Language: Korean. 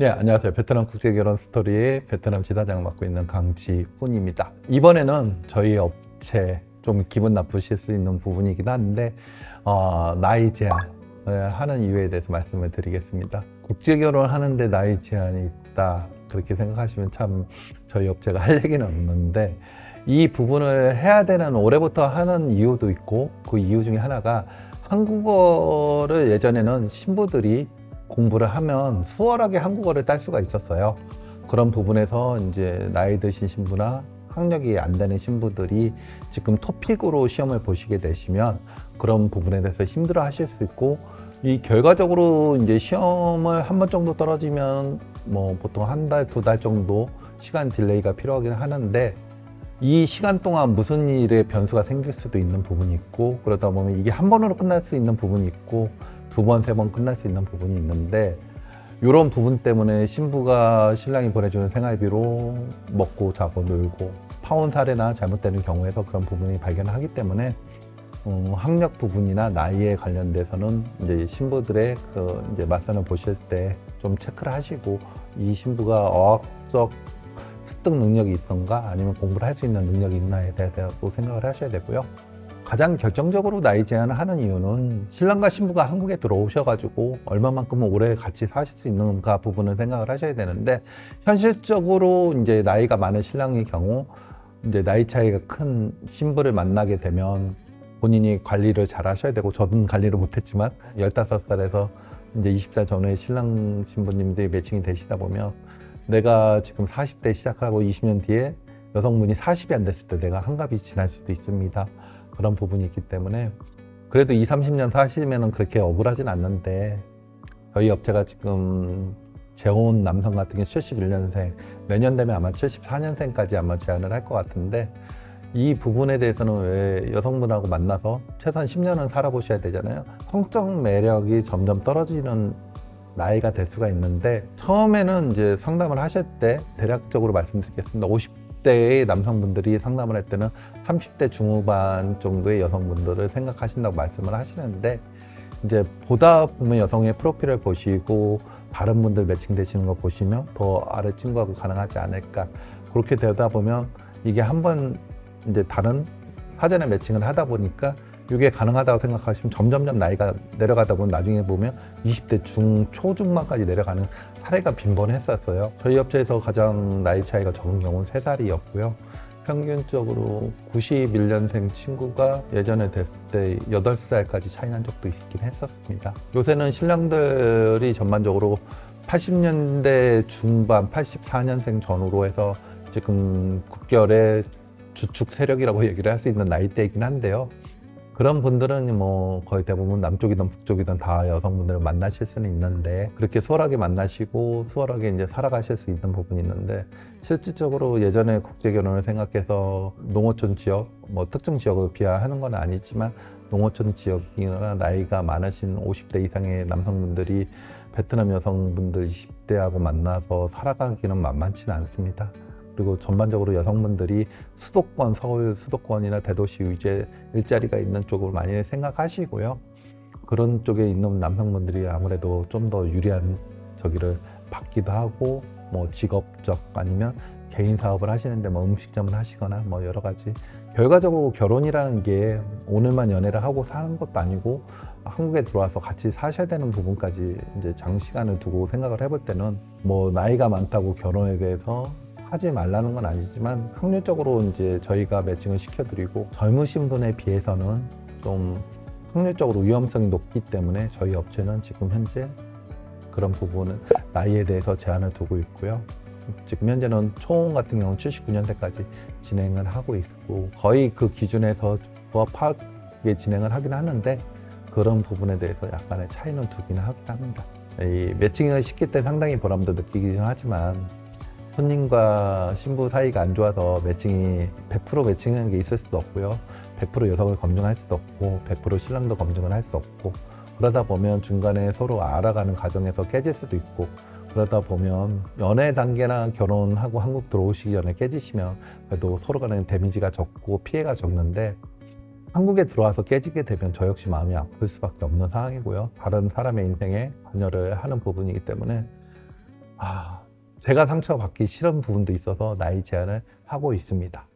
네, 안녕하세요. 베트남 국제결혼 스토리의 베트남 지사장을 맡고 있는 강지훈입니다. 이번에는 저희 업체 좀 기분 나쁘실 수 있는 부분이긴 한데 어, 나이 제한을 하는 이유에 대해서 말씀을 드리겠습니다. 국제결혼 하는데 나이 제한이 있다 그렇게 생각하시면 참 저희 업체가 할 얘기는 없는데 이 부분을 해야 되는 올해부터 하는 이유도 있고 그 이유 중에 하나가 한국어를 예전에는 신부들이 공부를 하면 수월하게 한국어를 딸 수가 있었어요. 그런 부분에서 이제 나이 드신 신부나 학력이 안 되는 신부들이 지금 토픽으로 시험을 보시게 되시면 그런 부분에 대해서 힘들어 하실 수 있고 이 결과적으로 이제 시험을 한 번 정도 떨어지면 뭐 보통 한 달, 두 달 정도 시간 딜레이가 필요하긴 하는데 이 시간 동안 무슨 일에 변수가 생길 수도 있는 부분이 있고 그러다 보면 이게 한 번으로 끝날 수 있는 부분이 있고 두 번, 세 번 끝날 수 있는 부분이 있는데 이런 부분 때문에 신부가 신랑이 보내주는 생활비로 먹고 자고 놀고 파혼 사례나 잘못되는 경우에서 그런 부분이 발견하기 때문에 어, 학력 부분이나 나이에 관련돼서는 이제 신부들의 그 이제 맞선을 보실 때 좀 체크를 하시고 이 신부가 어학적 습득 능력이 있던가 아니면 공부를 할 수 있는 능력이 있나에 대해서도 생각을 하셔야 되고요. 가장 결정적으로 나이 제한을 하는 이유는 신랑과 신부가 한국에 들어오셔가지고 얼마만큼 오래 같이 사실 수 있는가 부분을 생각을 하셔야 되는데 현실적으로 이제 나이가 많은 신랑의 경우 이제 나이 차이가 큰 신부를 만나게 되면 본인이 관리를 잘 하셔야 되고 저는 관리를 못했지만 15살에서 이제 20살 전후에 신랑 신부님들이 매칭이 되시다 보면 내가 지금 40대 시작하고 20년 뒤에 여성분이 40이 안 됐을 때 내가 한갑이 지날 수도 있습니다. 그런 부분이 있기 때문에 그래도 2, 30년 사시면은 그렇게 억울하진 않는데 저희 업체가 지금 재혼 남성 같은 경우 71년생 내년 되면 아마 74년생까지 아마 제안을 할 것 같은데 이 부분에 대해서는 왜 여성분하고 만나서 최소한 10년은 살아보셔야 되잖아요. 성적 매력이 점점 떨어지는 나이가 될 수가 있는데 처음에는 이제 상담을 하실 때 대략적으로 말씀드리겠습니다. 50 대의 남성분들이 상담을 할 때는 30대 중후반 정도의 여성분들을 생각하신다고 말씀을 하시는데 이제 보다 보면 여성의 프로필을 보시고 다른 분들 매칭되시는 거 보시면 더 아래 친구하고 가능하지 않을까. 그렇게 되다 보면 이게 한번 이제 다른 사전에 매칭을 하다 보니까 이게 가능하다고 생각하시면 점점점 나이가 내려가다 보면 나중에 보면 20대 중 초중반까지 내려가는 사례가 빈번했었어요. 저희 업체에서 가장 나이 차이가 적은 경우는 3살이었고요. 평균적으로 91년생 친구가 예전에 됐을 때 8살까지 차이 난 적도 있긴 했었습니다. 요새는 신랑들이 전반적으로 80년대 중반, 84년생 전후로 해서 지금 국결의 주축 세력이라고 얘기를 할 수 있는 나이대이긴 한데요. 그런 분들은 뭐 거의 대부분 남쪽이든 북쪽이든 다 여성분들을 만나실 수는 있는데 그렇게 수월하게 만나시고 수월하게 이제 살아가실 수 있는 부분이 있는데 실질적으로 예전에 국제 결혼을 생각해서 농어촌 지역 뭐 특정 지역을 비하하는 건 아니지만 농어촌 지역이나 나이가 많으신 50대 이상의 남성분들이 베트남 여성분들 20대하고 만나서 살아가기는 만만치는 않습니다. 그리고 전반적으로 여성분들이 수도권, 서울 수도권이나 대도시 위주의 일자리가 있는 쪽을 많이 생각하시고요. 그런 쪽에 있는 남성분들이 아무래도 좀 더 유리한 저기를 받기도 하고, 뭐 직업적 아니면 개인 사업을 하시는데 뭐 음식점을 하시거나 뭐 여러 가지. 결과적으로 결혼이라는 게 오늘만 연애를 하고 사는 것도 아니고 한국에 들어와서 같이 사셔야 되는 부분까지 이제 장시간을 두고 생각을 해볼 때는 뭐 나이가 많다고 결혼에 대해서 하지 말라는 건 아니지만 확률적으로 이제 저희가 매칭을 시켜드리고 젊으신 분에 비해서는 좀 확률적으로 위험성이 높기 때문에 저희 업체는 지금 현재 그런 부분은 나이에 대해서 제한을 두고 있고요. 지금 현재는 총 같은 경우는 79년대까지 진행을 하고 있고 거의 그 기준에서 부합하게 진행을 하긴 하는데 그런 부분에 대해서 약간의 차이는 두기는 하긴 합니다. 이 매칭을 시킬 때 상당히 보람도 느끼긴 하지만 손님과 신부 사이가 안 좋아서 매칭이 100% 매칭하는 게 있을 수도 없고요. 100% 여성을 검증할 수도 없고 100% 신랑도 검증을 할 수 없고 그러다 보면 중간에 서로 알아가는 과정에서 깨질 수도 있고 그러다 보면 연애 단계나 결혼하고 한국 들어오시기 전에 깨지시면 그래도 서로 간에 데미지가 적고 피해가 적는데 한국에 들어와서 깨지게 되면 저 역시 마음이 아플 수밖에 없는 상황이고요. 다른 사람의 인생에 관여를 하는 부분이기 때문에 아, 제가 상처받기 싫은 부분도 있어서 나이 제한을 하고 있습니다.